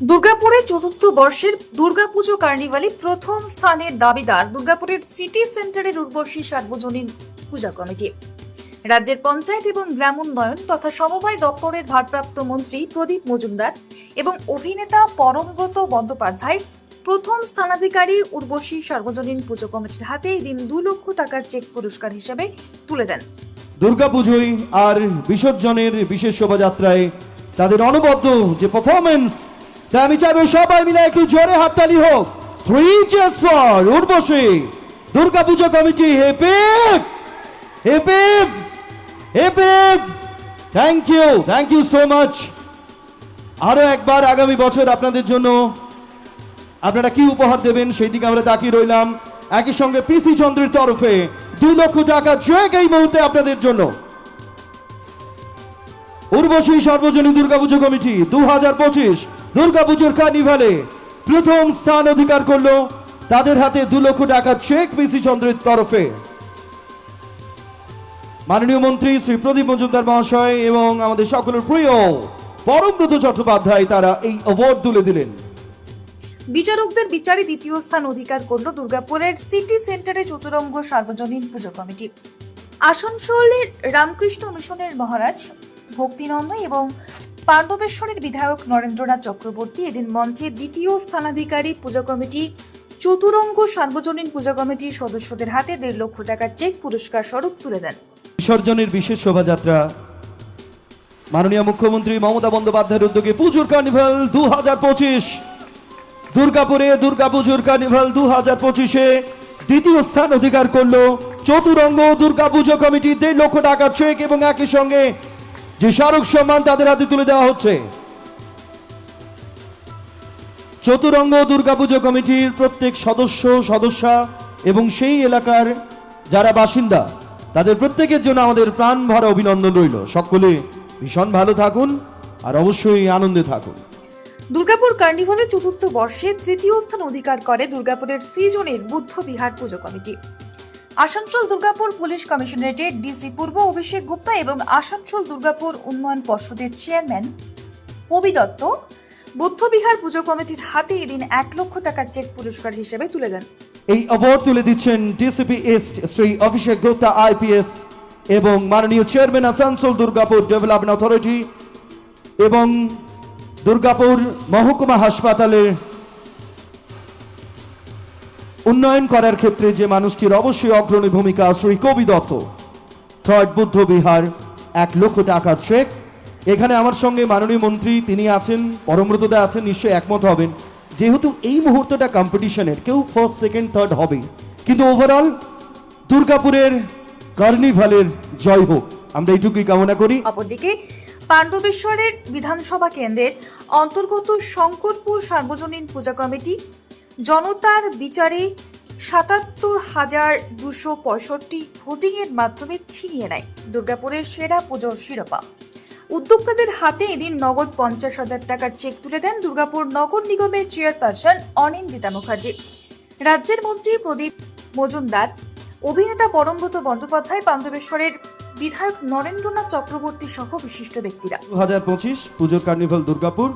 দুর্গাপুরে চতুর্থ বর্ষের দুর্গাপুজো কার্নিভালে প্রথম স্থানের দাবিদার দুর্গাপুরের সিটি সেন্টারের উর্বশী সার্বজনীন পূজা কমিটি। রাজ্যের পঞ্চায়েত এবং গ্রাম উন্নয়ন তথা সমবায় দপ্তরের ভারপ্রাপ্ত মন্ত্রী প্রদীপ মজুমদার এবং অভিনেতা পরমব্রত বন্দ্যোপাধ্যায় প্রথম স্থানাধিকারী উর্বশী সার্বজনীন পুজো কমিটির হাতে এই দিন দু লক্ষ টাকার চেক পুরস্কার হিসেবে তুলে দেন। দুর্গাপুজোয় আর বিসর্জনের বিশেষ শোভাযাত্রায় তাদের অনবদ্য যে পারফরমেন্স আমি চাইব সবাই মিলে একটু জোরে হাততালি হোক। Three chess for Urvashi Durga Puja committee hip hip hip hip hip hip thank you thank you so much আরও একবার আগামী বছর আপনাদের জন্য আপনারা কি উপহার দেবেন সেই দিকে আমরা তাকিয়ে রইলাম। একই সঙ্গে পিসি চন্দ্রের তরফে দু লক্ষ টাকা চেক এই মুহূর্তে আপনাদের জন্য। উর্বশী সর্বজনীন দুর্গাপুজো কমিটি দু হাজার পঁচিশ। দুর্গাপুজোর কার্নিভালে প্রথম স্থান অধিকার করল তাদের হাতে দু লক্ষ টাকা চেক পিসি চন্দ্রের তরফে। মাননীয় মন্ত্রী শ্রী প্রদীপ মজুমদার মহাশয় এবং আমাদের সকলের প্রিয় পরমব্রত চট্টোপাধ্যায় তারা এই অ্যাওয়ার্ড তুলে দিলেন। বিচারকদের বিচারে দ্বিতীয় স্থান অধিকার করল দুর্গাপুরের সিটি সেন্টারে চতুরঙ্গ সার্বজনীন পুজো কমিটি। আসানসোলের রামকৃষ্ণ মিশনের মহারাজ ভক্তিনন্দ এবং পাণ্ডবেশ্বরের বিধায়ক নরেন্দ্রনাথ চক্রবর্তী এদিন মঞ্চে দ্বিতীয় স্থানাধিকারী পূজা কমিটি, চতুরঙ্গ সার্বজনীন পূজা কমিটির সদস্যদের হাতে দেড় লক্ষ টাকার চেক পুরস্কার স্বরূপ তুলে দেন। বিসর্জনের বিশেষ শোভাযাত্রা। মাননীয় মুখ্যমন্ত্রী মমতা বন্দ্যোপাধ্যায়ের উদ্যোগে পুজোর কার্নিভাল দু হাজার পঁচিশ। দুর্গাপুরে দুর্গাপুজোর কার্নিভাল দু হাজার পঁচিশে দ্বিতীয় স্থান অধিকার করল চতুরঙ্গ দুর্গাপুজো কমিটি। দেড় লক্ষ টাকার চেক এবং একই সঙ্গে যে স্মারক সম্মান তাদের হাতে তুলে দেওয়া হচ্ছে। চতুরঙ্গ দুর্গাপুজো কমিটির প্রত্যেক সদস্য, সদস্যা এবং সেই এলাকার যারা বাসিন্দা, তাদের প্রত্যেকের জন্য আমাদের প্রাণ ভরা অভিনন্দন রইল। সকলে ভীষণ ভালো থাকুন আর অবশ্যই আনন্দে থাকুন। দুর্গাপুর কার্নিভালের চতুর্থ বর্ষে তৃতীয় স্থান অধিকার করে দুর্গাপুরের সৃজনের বুদ্ধ বিহার পুজো কমিটি। আসানসোল দুর্গাপুর পুলিশ কমিশনারেটের ডিসি পূর্ব অভিষেক গুপ্তা এবং আসানসোল দুর্গাপুর উন্নয়ন পর্ষদের চেয়ারম্যান পবি দত্ত বুদ্ধবিহার পুজো কমিটির হাতে এদিন এক লক্ষ টাকার চেক পুরস্কার হিসেবে তুলে দেন। এই অ্যাওয়ার্ড তুলে দিচ্ছেন DCP east Shri Abhishek Gupta IPS এবং মাননীয় chairman Asansol Durgapur development authority এবং দুর্গাপুর মহকুমা হাসপাতালের উন্নয়ন করার ক্ষেত্রে যে মানুষটির অবশ্যই অগ্রণী ভূমিকা শ্রী কবি দত্ত। থার্ড বুদ্ধ বিহার, এক লক্ষ টাকার চেক এখানে আমার সঙ্গে মাননীয় মন্ত্রী তিনি আছেন, পরমব্রতদা আছেন, নিশ্চয়ই একমত হবেন। যেহেতু এই মুহূর্তটা কম্পিটিশনের কেউ ফার্স্ট সেকেন্ড থার্ড হবে কিন্তু ওভারঅল দুর্গাপুরের কার্নিভালের জয় হোক। আমরা এইটুকুই কামনা করি। অপরদিকে, পাণ্ডবেশ্বরের বিধানসভা কেন্দ্রের অন্তর্গত শঙ্করপুর সার্বজনীন পূজা কমিটি জনতার বিচারে সাতাত্তর হাজার দুশো পঁয়ষট্টি ভোটিং এর মাধ্যমে ছিনিয়ে নেয় দুর্গাপুরের সেরা পুজোর শিরোপা। উদ্যোক্তাদের হাতে এদিন নগদ পঞ্চাশ হাজার টাকার চেক তুলে দেন দুর্গাপুর নগর নিগমের চেয়ারপারসন অনিন্দিতা মুখার্জি। রাজ্যের মন্ত্রী প্রদীপ মজুমদার, অভিনেতা পরমব্রত বন্দ্যোপাধ্যায় পাণ্ডবেশ্বরের বিধায়ক নরেন্দ্রনাথ চক্রবর্তী সহ বিশিষ্ট ব্যক্তিরা। দু হাজার পঁচিশ পুজোর carnival Durgapur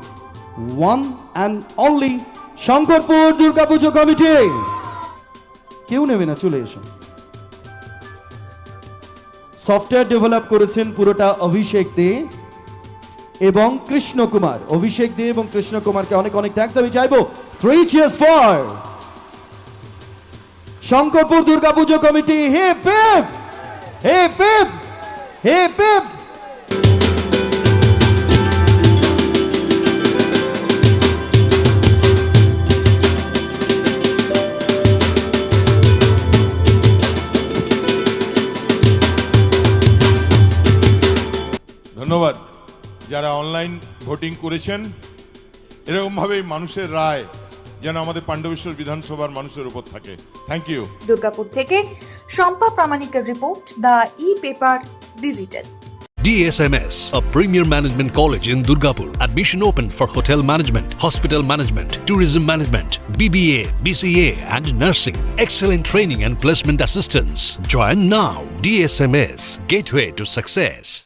one and only Shankarpur Durga Puja committee. কেউ নেবে না, চলে এসো। সফটওয়্যার ডেভেলপ করেছেন পুরোটা অভিষেক দে এবং কৃষ্ণ কুমার অভিষেক দে এবং কৃষ্ণ কুমারকে অনেক অনেক থ্যাঙ্কস আমি চাইব। Three cheers for Shankarpur Durga Puja committee. Hey Pep! Hey Pep! Hey Pep! যারা অনলাইন ভোটিং করেছেন এরকমভাবেই মানুষের রায় যেন আমাদের পাণ্ডবেশ্বর বিধানসভার মানুষের উপর থাকে থ্যাংক ইউ দুর্গাপুর থেকে Shampa প্রামাণিকের report the e paper digital DSMS, a premier management college in Durgapur. Admission open for hotel management, hospital management, tourism management, BBA, BCA, and nursing. Excellent training and placement assistance. Join now. DSMS, gateway to success.